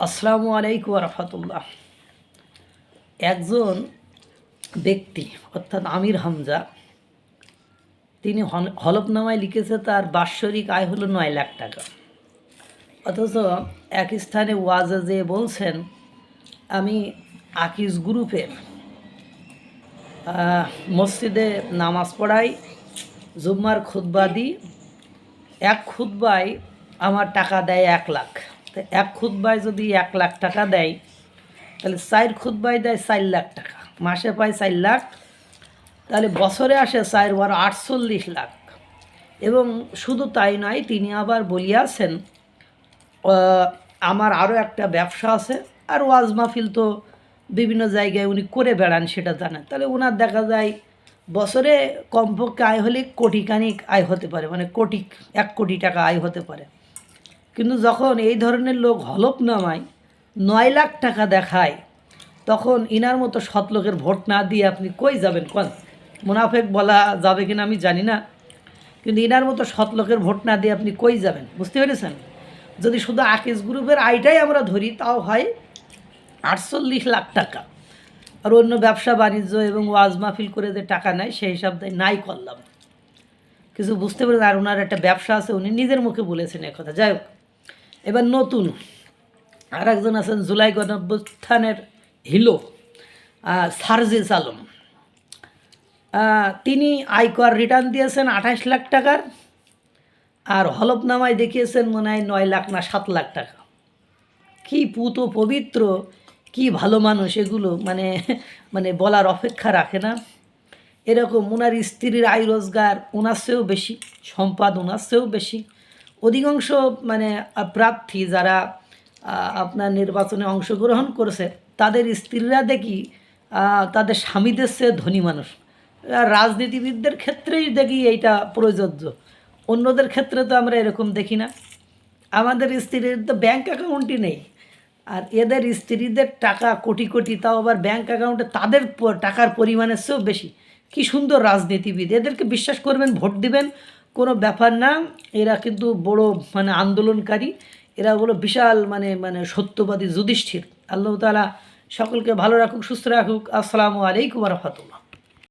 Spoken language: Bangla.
আসসালামু আলাইকুম রহমতুল্লাহ। একজন ব্যক্তি, অর্থাৎ আমির হামজা, তিনি হল- হলফনামায় লিখেছে তার বাৎসরিক আয় হলো নয় লাখ টাকা। অথচ এক স্থানে ওয়াজে বলছেন, আমি আকিজ গ্রুপের মসজিদে নামাজ পড়াই, জুম্মার খুতবা দিই, এক খুতবায় আমার টাকা দেয় এক লাখ। তো এক খুতবায় যদি এক লাখ টাকা দেয়, তাহলে চার খুতবায় দেয় চার লাখ টাকা। মাসে পায় চার লাখ। তাহলে বছরে আসে চার বার আটচল্লিশ লাখ। এবং শুধু তাই নয়, তিনি আবার বলিয়াছেন আমার আরও একটা ব্যবসা আছে। আর ওয়াজ মাহফিল তো বিভিন্ন জায়গায় উনি করে বেড়ান, সেটা জানেন। তাহলে ওনার দেখা যায়, বছরে কমপক্ষে আয় হলে কোটি কানিক আয় হতে পারে। মানে কোটি, এক কোটি টাকা আয় হতে পারে। কিন্তু যখন এই ধরনের লোক হলফনামায় নয় লাখ টাকা দেখায়, তখন ইনার মতো সৎ লোকের ভোট না দিয়ে আপনি কই যাবেন? কোন মুনাফেক বলা যাবে কিনা আমি জানি না। কিন্তু ইনার মতো সৎ লোকের ভোট না দিয়ে আপনি কই যাবেন? বুঝতে পেরেছেন? যদি শুধু আকিস গ্রুপের আয়টাই আমরা ধরি, তাও হয় আটচল্লিশ লাখ টাকা। আর অন্য ব্যবসা বাণিজ্য এবং ওয়াজ মাহফিল করে যে টাকা নেয়, সেই হিসাব দিয়ে, নাই করলাম। কিছু বুঝতে পারেন আর ওনার একটা ব্যবসা আছে, উনি নিজের মুখে বলেছেন কথা যাই হোক এবার নতুন আর একজন আছেন জুলাই গণঅভ্যুত্থানের হিলো সার্জিস আলম। তিনি আয়কর রিটার্ন দিয়েছেন আঠাশ লাখ টাকার, আর হলফনামায় দেখিয়েছেন মনে হয় নয় লাখ না সাত লাখ টাকা। কি পুত পবিত্র, কি ভালো মানুষ, এগুলো মানে মানে বলার অপেক্ষা রাখে না। এরকম ওনার স্ত্রীর আয় রোজগার ওনার চেয়েও বেশি, সম্পাদ ওনার চেয়েও বেশি। অধিকাংশ মানে প্রার্থী যারা আপনার নির্বাচনে অংশগ্রহণ করেছে, তাদের স্ত্রীরা দেখি তাদের স্বামীদের চেয়ে ধনী মানুষ। রাজনীতিবিদদের ক্ষেত্রেই দেখি এইটা প্রযোজ্য। অন্যদের ক্ষেত্রে তো আমরা এরকম দেখি না। আমাদের স্ত্রীর তো ব্যাঙ্ক অ্যাকাউন্টই নেই। আর এদের স্ত্রীদের টাকা কোটি কোটি, তাও আবার ব্যাঙ্ক অ্যাকাউন্টে তাদের টাকার পরিমাণের চেয়েও বেশি। কি সুন্দর রাজনীতিবিদ। এদেরকে বিশ্বাস করবেন, ভোট দিবেন। কোনো ব্যাপার না, এরা কিন্তু বড় মানে আন্দোলনকারী, এরা হলো বিশাল মানে মানে সত্যবাদী যুধিষ্ঠির। আল্লাহ তালা সকলকে ভালো রাখুক, সুস্থ রাখুক। আসসালামু আলাইকুম রহমতুল্লাহ।